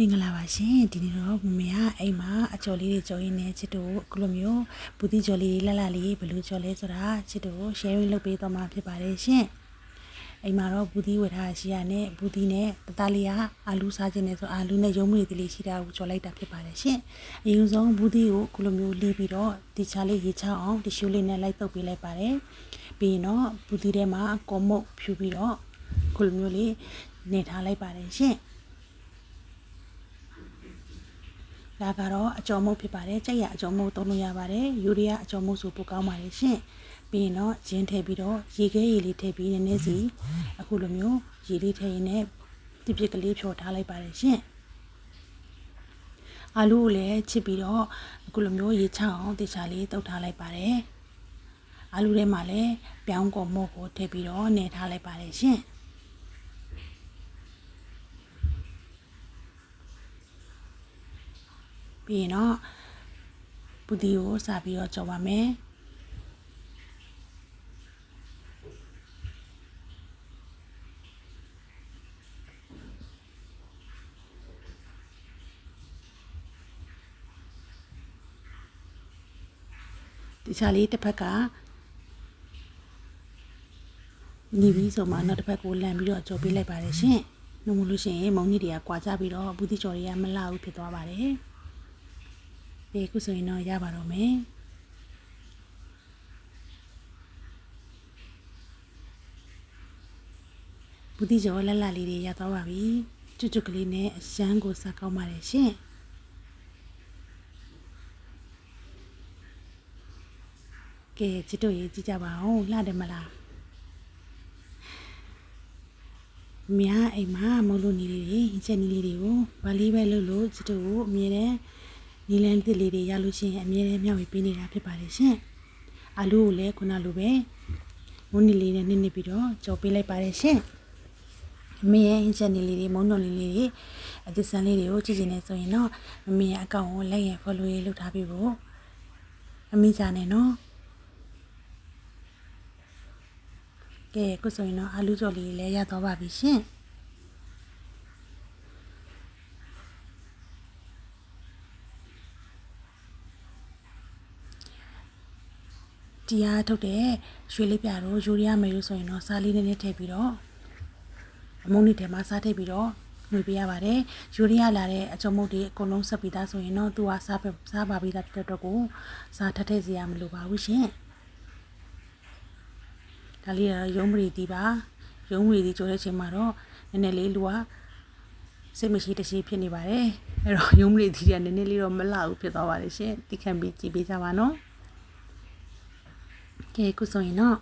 မင်္ဂလာပါရှင်ဒီနေ့တော့မမေကအိမ်မှာအကျော်လေးတွေကြော်ရင်းနဲ့ချစ်တို့အခုလိုမျိုးဘူးတိကြော်လေးလှလှလေးဘယ်လိုကြော်လဲဆိုတာချစ်တို့ sharing လုပ်ပေးတော့မှာဖြစ်ပါတယ်ရှင်အိမ်မှာတော့ဘူးတိဝယ်ထားရှိရနဲ့ဘူးတိနဲ့တသားလေးကအာလူစားခြင်းနဲ့ဆိုအာလူနဲ့ရုံးမွေလေးရှိတာကိုကြော်လိုက်တာဖြစ်ပါတယ်ရှင်အရင်ဆုံးဘူးတိကိုအခုလိုမျိုးလီးပြီးတော့ဒီချာလေးရေချအောင်တီရှူးလေးနဲ့လိုက်တုပ်ပေးလိုက်ပါတယ်ပြီးရင်တော့ဘူးတိထဲမှာကောမုတ်ဖြူပြီးတော့အခုလိုမျိုးလေးနေထားလိုက်ပါတယ်ရှင် ဒါကတော့အကျော်မုတ်ဖြစ်ပါတယ်ကြက်ရအကျော်မုတ်သုံးလို့ရပါတယ်ယူရီးယားအကျော်မုတ်ဆိုပိုကောင်းပါတယ်ရှင့်ပြီးရင်တော့ရင်းထည့်ပြီးတော့ရေခဲရေလေးထည့်ပြီးနည်းနည်းစီအခုလိုမျိုးရေလေးထည့်ရင်လည်းပြပြကလေးဖြော်ထားလိုက်ပါတယ်ရှင့်အာလူကိုလည်းချစ်ပြီးတော့အခုလိုမျိုးရေချအောင်တေချာလေးတုပ်ထားလိုက်ပါတယ်အာလူထဲမှာလည်းပြောင်းကုန်မုတ်ကိုထည့်ပြီးတော့နေထားလိုက်ပါတယ်ရှင့် ပြီးရင်တော့ပူတီကိုစပြီးတော့ကြော်ပါမယ်ဒီချာလေးတစ်ဖက်ကညီပြီးဆိုမှနောက်တစ်ဖက်ကိုလန်ပြီးတော့ကြော်ပေးလိုက်ပါတယ်ရှင်။နှုတ်မလို့ရှိရင်မုံကြီးတွေကကွာကြပြီးတော့ဘူးတိကြော်တွေကမလှဘူးဖြစ်သွားပါတယ်။ ဒီခုဆိုရင်တော့ရပါတော့မယ်။ဘူးတိကြော်လက်လက်လေးတွေရသွားပါပြီ။ကျွတ်ကျွတ်ကလေးနဲ့အရန်ကိုစားကောင်းပါတယ်ရှင်။ကဲချစ်တို့ရေးကြည့်ကြပါဦးလှတယ်မလားမြားအိမ်မှာမလို့နေလေးတွေချက်နီလေးတွေကိုဗာလေးပဲလို့လို့ချစ်တို့ကိုအမြဲတမ်း နီလန်းတစ်လေးတွေရလို့ရှိရင်အမြဲတမ်းမျှဝေပေးနေတာဖြစ်ပါတယ်ရှင်အာလူကိုလည်းခုနလိုပဲမုန်းနီလေးနဲ့နစ်နစ်ပြီးတော့ကြော်ပေးလိုက်ပါတယ်ရှင်မမေရဲ့ချက်နီလေးတွေမုန်းတော်လေးလေးတွေအသစ်ဆန်းလေးတွေကိုကြည့်ကြည့်နေဆိုရင်တော့မမေရဲ့အကောင့်ကိုလိုက်ရင် follow ရေးလုပ်ထားပြီးဖို့အမိကြနေနော်ကဲခုဆိုရင်တော့အာလူကြော်လေးလည်းရသွားပါပြီရှင် တရားထုတ်တဲ့ရွှေလေးပြတော့ယူရီးယားမယ်လို့ဆိုရင်တော့စားလေးနည်းနည်းထည့်ပြီးတော့အမုန်းလေးထဲမှာစားထည့်ပြီးတော့နှွေပေးရပါတယ်ယူရီးယားလာတဲ့အချုံမုတ်တွေအကုန်လုံးဆက်ပြီးသားဆိုရင်တော့သူကစားစားပါပြီးသားဖြစ်တဲ့အတွက်ကိုစားထပ်ထည့်စရာမလိုပါဘူးရှင်ဒါလေးကတော့ရုံးမရီတီးပါရုံးမရီတီးကြိုတဲ့ချိန်မှာတော့နည်းနည်းလေးလူကစိတ်မရှိတရှိဖြစ်နေပါတယ်အဲ့တော့ရုံးမရီတီးကနည်းနည်းလေးတော့မလှဘူးဖြစ်သွားပါတယ်ရှင်တိခံပြီးကြည့်ပေးကြပါနော် ကဲခုဆိုရင်တော့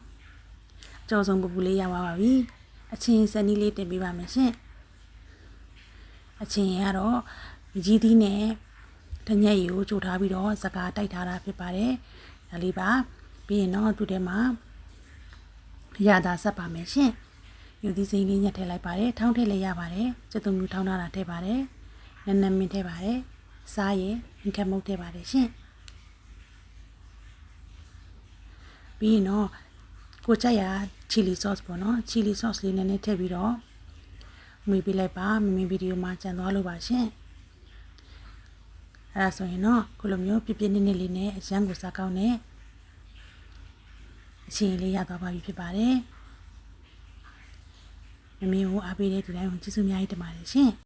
အကျော်ဆုံးပူပူလေးရပါပါပြီအချင်းစနီးလေးတင်ပေးပါမယ်ရှင်အချင်းကတော့ကြီးသီးနဲ့တညက်ရီကိုကြိုထားပြီးတော့စကားတိုက်ထားတာဖြစ်ပါတယ်ဒါလေးပါပြီးရင်တော့သူ့ထဲမှာရတာဆက်ပါမယ်ရှင်ယူသီးစိမ်းလေးညက်ထည့်လိုက်ပါတယ်ထောင်းထည့်လည်းရပါတယ်စက်သုံးမျိုးထောင်းထားတာထည့်ပါတယ်နန်းနန်းမင်းထည့်ပါတယ်စားရင်ငကမုတ်ထည့်ပါတယ်ရှင် ပြီးရင်တော့ကိုကြက်ရချီလီဆော့စ်ပေါ့နော်ချီလီဆော့စ်လေးနည်းနည်းထည့်ပြီးတော့မွေးပေးလိုက်ပါမမီဗီဒီယိုမှာကြံသွားလို့ပါရှင်အဲ့ဒါဆိုရင်တော့ခုလိုမျိုးပြပြနစ်နစ်လေးနဲ့အရန်ကိုစားကောင်းတဲ့အချိန်လေးရသွားပါပြီဖြစ်ပါတယ်။မမေကိုအားပေးတဲ့ဒီတိုင်းကိုကျေးဇူးအများကြီးတင်ပါတယ်ရှင်။